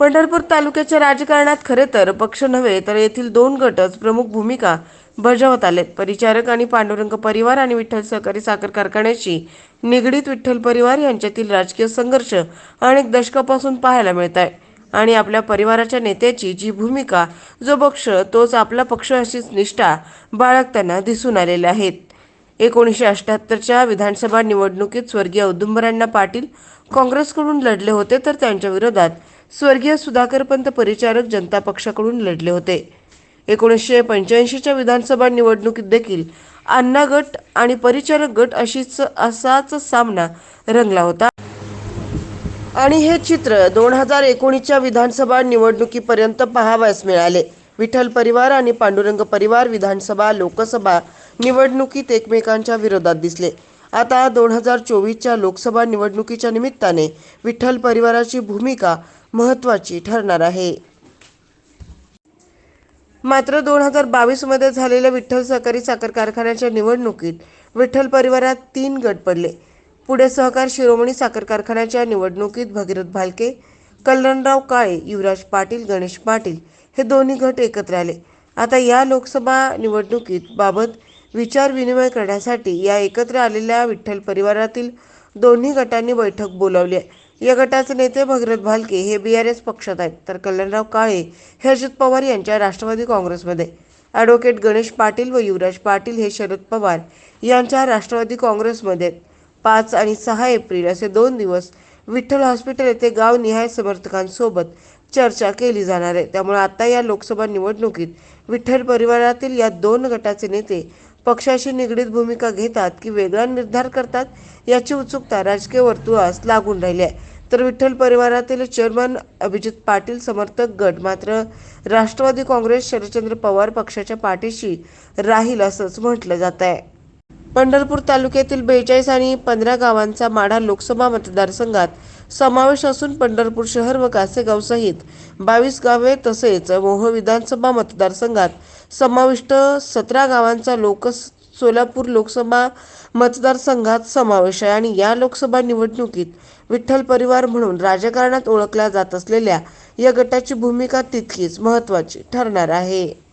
पंढरपूर तालुक्याच्या राजकारणात खरे तर पक्ष नव्हे तर येथील दोन गटच प्रमुख भूमिका बजावत आलेत परिचारक आणि पांडुरंग परिवार आणि विठ्ठल सहकारी साखर कारखान्याशी निगडीत विठ्ठल परिवार यांच्यातील राजकीय संघर्ष अनेक दशकापासून पाहायला मिळत आहे. आणि आपल्या परिवाराच्या नेत्याची जी भूमिका जो पक्ष तोच आपला पक्ष अशीच निष्ठा बाळगताना दिसून आलेले आहेत. एकोणीसशे अठ्याहत्तरच्या विधानसभा निवडणुकीत स्वर्गीय औदुंबरांना पाटील काँग्रेसकडून लढले होते तर त्यांच्या विरोधात स्वर्गीय सुधाकरपंत परिचारक जनता पक्षाकडून लढले होते. एकोणीसशे पंच्याऐंशीच्या विधानसभा निवडणुकीत देखील अण्णा गट आणि परिचारक गट अशीच असाच सामना रंगला होता. आणि हे चित्र दोन हजार एकोणीसच्या विधानसभा निवडणुकीपर्यंत पाहावयास मिळाले. विठ्ठल परिवार आणि पांडुरंग परिवार विधानसभा लोकसभा निवडणुकीत एकमेकांच्या विरोधात दिसले. आता दोन हजार चोवीसच्या लोकसभा निवडणुकीच्या निमित्ताने विठ्ठल परिवाराची भूमिका महत्त्वाची ठरणार आहे. मात्र दोन हजार बावीसमध्ये झालेल्या विठ्ठल सहकारी साखर कारखान्याच्या निवडणुकीत विठ्ठल परिवारात तीन गट पडले. पुढे सहकार शिरोमणी साखर कारखान्याच्या निवडणुकीत भगीरथ भालके कल्याणराव काळे युवराज पाटील गणेश पाटील हे दोन्ही गट एकत्र आले. आता या लोकसभा निवडणुकीत बाबत विचार विनिमय करण्यासाठी या एकत्र आलेल्या विठ्ठल परिवारातील दोन्ही गटांनी बैठक बोलावली आहे. या गटाचे नेते भगीरथ भालके हे बी आर एस पक्षात आहेत. तर कल्याणराव काळे हे अजित पवार यांच्या राष्ट्रवादी काँग्रेसमध्ये. ॲडव्होकेट गणेश पाटील व युवराज पाटील हे शरद पवार यांच्या राष्ट्रवादी काँग्रेसमध्ये पाच आणि सहा एप्रिल असे दोन दिवस विठ्ठल हॉस्पिटल येथे गावनिहाय समर्थकांसोबत चर्चा केली जाणार आहे. त्यामुळे आता या लोकसभा निवडणुकीत विठ्ठल परिवारातील या दोन गटाचे नेते पक्षाशी निगडीत भूमिका घेतात की वेगळा निर्धार करतात याची उत्सुकता राजकीय वर्तुळास लागून राहिली आहे. तर विठ्ठल परिवारातील चेअरमन अभिजित पाटील समर्थक गट मात्र राष्ट्रवादी काँग्रेस शरदचंद्र पवार पक्षाच्या पाठीशी राहील असंच म्हटलं जात आहे. पंढरपूर तालुक्यातील बेचाळीस आणि पंधरा गावांचा माढा लोकसभा मतदारसंघात समावेश असून पंढरपूर शहर व कासेगावसहित बावीस गावे तसेच मोह विधानसभा मतदारसंघात समाविष्ट सतरा गावांचा लोक सोलापूर लोकसभा मतदारसंघात समावेश आहे आणि या लोकसभा निवडणुकीत विठ्ठल परिवार म्हणून राजकारणात ओळखल्या जात असलेल्या या गटाची भूमिका तितकीच महत्त्वाची ठरणार आहे.